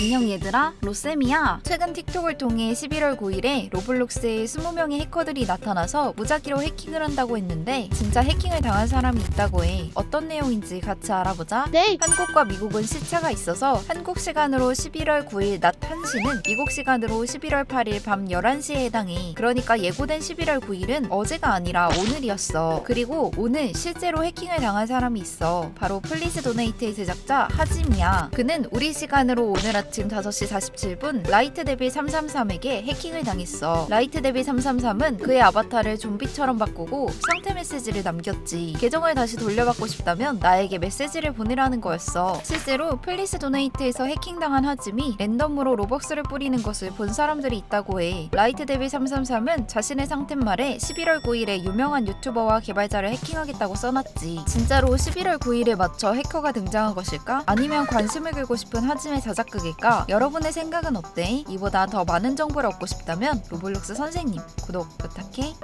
안녕 얘들아, 로쌤이야. 최근 틱톡을 통해 11월 9일에 로블록스에 20명의 해커들이 나타나서 무작위로 해킹을 한다고 했는데 진짜 해킹을 당한 사람이 있다고 해. 어떤 내용인지 같이 알아보자. 네. 한국과 미국은 시차가 있어서 한국 시간으로 11월 9일 낮 1시는 미국 시간으로 11월 8일 밤 11시에 해당해. 그러니까 예고된 11월 9일은 어제가 아니라 오늘이었어. 그리고 오늘 실제로 해킹을 당한 사람이 있어. 바로 플리즈 도네이트의 제작자 하짐이야. 그는 우리 시간으로 오늘 아침 5시 47분 라이트 데빌 333에게 해킹을 당했어. 라이트 데빌 333은 그의 아바타를 좀비처럼 바꾸고 상태 메시지를 남겼지. 계정을 다시 돌려받고 싶다면 나에게 메시지를 보내라는 거였어. 실제로 플리스 도네이트에서 해킹당한 하짐이 랜덤으로 로벅스를 뿌리는 것을 본 사람들이 있다고 해. 라이트 데빌 333은 자신의 상템말에 11월 9일에 유명한 유튜버와 개발자를 해킹하겠다고 써놨지. 진짜로 11월 9일에 맞춰 해커가 등장한 것일까? 아니면 관심을 끌고 싶은 하짐의 자작극일 까? 여러분의 생각은 어때? 이보다 더 많은 정보를 얻고 싶다면 로블록스 선생님 구독 부탁해.